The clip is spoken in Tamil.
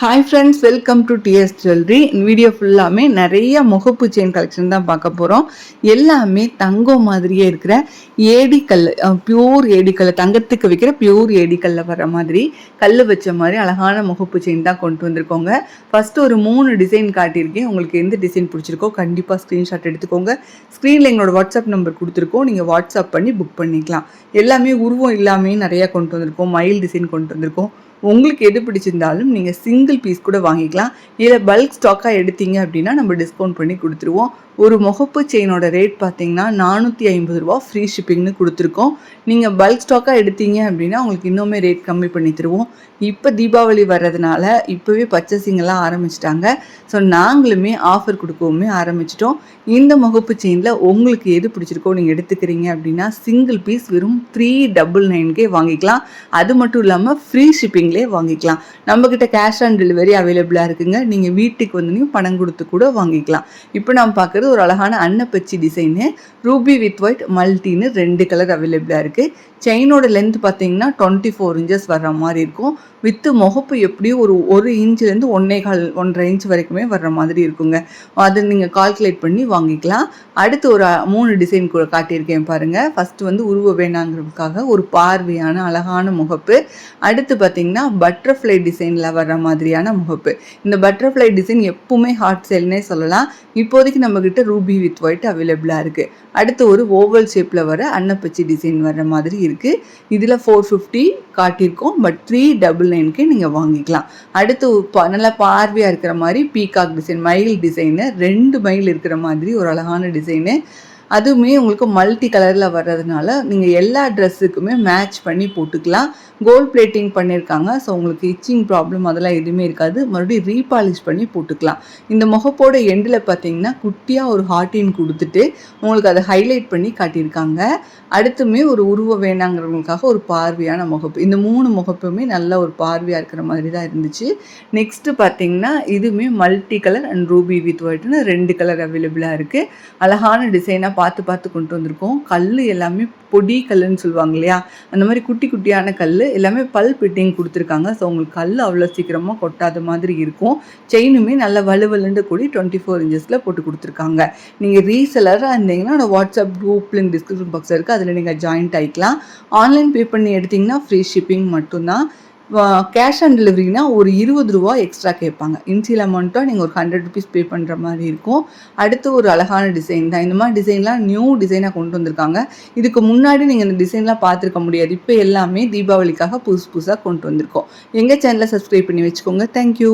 Hi friends welcome to DS jewellery video ஃபுல்லாமே நிறைய முகப்பு செயின் கலெக்ஷன் தான் பார்க்க போகிறோம் எல்லாமே தங்கம் மாதிரியே இருக்கிற ஏடிக்கல் பியூர் ஏடிக்கல் தங்கத்துக்கு வைக்கிற பியூர் ஏடிக்கல்ல வர மாதிரி கல் வச்ச மாதிரி அழகான முகப்பு செயின் தான் கொண்டு வந்திருக்கோங்க. ஃபஸ்ட்டு ஒரு மூணு டிசைன் காட்டியிருக்கேன். உங்களுக்கு எந்த டிசைன் பிடிச்சிருக்கோ கண்டிப்பாக ஸ்க்ரீன்ஷாட் எடுத்துக்கோங்க. ஸ்க்ரீனில் எங்களோட வாட்ஸ்அப் நம்பர் கொடுத்துருக்கோம். நீங்கள் வாட்ஸ்அப் பண்ணி புக் பண்ணிக்கலாம். எல்லாமே உருவம் இல்லாமே நிறையா கொண்டு வந்திருக்கோம். மயில் டிசைன் கொண்டு வந்திருக்கோம். உங்களுக்கு எது பிடிச்சிருந்தாலும் நீங்கள் சிங்கிள் பீஸ் கூட வாங்கிக்கலாம். இல்லை பல்க் ஸ்டாக்காக எடுத்தீங்க அப்படின்னா நம்ம டிஸ்கவுண்ட் பண்ணி கொடுத்துருவோம். ஒரு முகப்பு செயினோட ரேட் பார்த்தீங்கன்னா நானூற்றி ஐம்பது ரூபா ஃப்ரீ ஷிப்பிங்னு கொடுத்துருக்கோம். நீங்கள் பல்க் ஸ்டாக்காக எடுத்தீங்க அப்படின்னா உங்களுக்கு இன்னுமே ரேட் கம்மி பண்ணி தருவோம். இப்போ தீபாவளி வர்றதுனால இப்போவே பர்ச்சேசிங்கெல்லாம் ஆரம்பிச்சிட்டாங்க. ஸோ நாங்களுமே ஆஃபர் கொடுக்கவுமே ஆரம்பிச்சிட்டோம். இந்த முகப்பு செயினில் உங்களுக்கு எது பிடிச்சிருக்கோ நீங்கள் எடுத்துக்கிறீங்க அப்படின்னா சிங்கிள் பீஸ் வெறும் த்ரீ டபுள் நைன்கே வாங்கிக்கலாம். அது மட்டும் இல்லாமல் ஃப்ரீ ஆன்லைன்லேயே வாங்கிக்கலாம். நம்மக்கிட்ட கேஷ் ஆன் டெலிவரி அவைலபிளாக இருக்குங்க. நீங்கள் வீட்டுக்கு வந்து பணம் கொடுத்து கூட வாங்கிக்கலாம். இப்போ நான் பார்க்குறது ஒரு அழகான அன்னப்பச்சி டிசைனு ரூபி வித் ஒயிட் மல்டின்னு ரெண்டு கலர் அவைலபிளாக இருக்குது செயினோட லென்த் பார்த்தீங்கன்னா டுவெண்ட்டி ஃபோர் இன்ச்சஸ் வர்ற மாதிரி இருக்கும். வித்து முகப்பு எப்படியும் ஒரு ஒரு இன்ச்லேருந்து ஒன்றே கால் ஒன்றரை இன்ச் வரைக்குமே வர்ற மாதிரி இருக்குங்க. அதை நீங்கள் கால்குலேட் பண்ணி வாங்கிக்கலாம். அடுத்து ஒரு மூணு டிசைன் கூட காட்டியிருக்கேன் பாருங்கள் ஃபஸ்ட்டு வந்து உருவ வேணாங்கிறதுக்காக ஒரு பார்வையான அழகான முகப்பு. அடுத்து பார்த்தீங்கன்னா பட்டர்ஃப்ளை டிசைனில் வர்ற மாதிரியான முகப்பு. இந்த பட்டர்ஃப்ளை டிசைன் எப்பவுமே ஹார்ட் சேல்னே சொல்லலாம். இப்போதைக்கு நம்மக்கிட்ட ரூபி வித் ஒயிட் அவைலபிளாக இருக்குது அடுத்து ஒரு ஓவல் ஷேப்பில் வர அன்னப்பச்சி டிசைன் வர்ற மாதிரி இருக்குது இதில் ஃபோர் ஃபிஃப்டி காட்டியிருக்கோம். பட் த்ரீ டபுள் நைன்க்கு நீங்கள் வாங்கிக்கலாம். அடுத்து நல்லா பார்வையாக இருக்கிற மாதிரி பீகாக் டிசைன் மயில் டிசைனு ரெண்டு மயில் இருக்கிற மாதிரி ஒரு அழகான டிசைனு அதுவுமே உங்களுக்கு மல்டி கலரில் வர்றதுனால நீங்கள் எல்லா ட்ரெஸ்ஸுக்குமே மேட்ச் பண்ணி போட்டுக்கலாம். கோல்ட் பிளேட்டிங் பண்ணியிருக்காங்க ஸோ உங்களுக்கு இச்சிங் ப்ராப்ளம் அதெல்லாம் எதுவுமே இருக்காது. மறுபடியும் ரீபாலிஷ் பண்ணி போட்டுக்கலாம். இந்த முகப்போட எண்டில் பார்த்தீங்கன்னா குட்டியாக ஒரு ஹார்டின் கொடுத்துட்டு உங்களுக்கு அதை ஹைலைட் பண்ணி காட்டியிருக்காங்க. அடுத்துமே ஒரு உருவம் வேணாங்கிறவங்களுக்காக ஒரு பார்வையான முகப்பு. இந்த மூணு முகப்புமே நல்ல ஒரு பார்வையாக இருக்கிற மாதிரி தான் இருந்துச்சு. நெக்ஸ்ட்டு பார்த்தீங்கன்னா இதுவுமே multi colour and ruby with ஒயிட்னு ரெண்டு கலர் அவைலபிளாக இருக்குது அழகான டிசைனாக பார்த்து பார்த்து கொண்டு வந்திருக்கோம். கல் எல்லாமே பொடி கல்லுன்னு சொல்லுவாங்க இல்லையா? அந்த மாதிரி குட்டி குட்டியான கல் எல்லாமே பல் பிட்டிங் கொடுத்துருக்காங்க. ஸோ உங்களுக்கு கல் அவ்வளோ சீக்கிரமாக கொட்டாத மாதிரி இருக்கும். செயினுமே நல்ல வலுவலுண்டு கூடி டுவெண்ட்டி ஃபோர் இன்ச்சஸில் போட்டு கொடுத்துருக்காங்க. நீங்கள் ரீசெலராக இருந்தீங்கன்னா அந்த WhatsApp group link description box இருக்குது அதில் நீங்கள் ஜாயின்ட் ஆகிக்கலாம் ஆன்லைன் பே பண்ணி எடுத்திங்கன்னா ஃப்ரீ ஷிப்பிங் மட்டும்தான். கேஷ் ஆன் டெலிவரினா ஒரு இருபது ரூபா எக்ஸ்ட்ரா கேட்பாங்க. இன்சியல் அமௌண்ட்டாக நீங்கள் ஒரு ஹண்ட்ரட் ருபீஸ் பே பண்ணுற மாதிரி இருக்கும். அடுத்து ஒரு அழகான டிசைன் தான். இந்த மாதிரி டிசைன்லாம் நியூ டிசைனாக கொண்டு வந்திருக்காங்க. இதுக்கு முன்னாடி நீங்கள் இந்த டிசைன்லாம் பார்த்துருக்க முடியாது. இப்போ எல்லாமே தீபாவளிக்காக புதுசு புதுசாக கொண்டு வந்திருக்கோம். எங்கள் சேனலை சப்ஸ்கிரைப் பண்ணி வச்சுக்கோங்க. தேங்க்யூ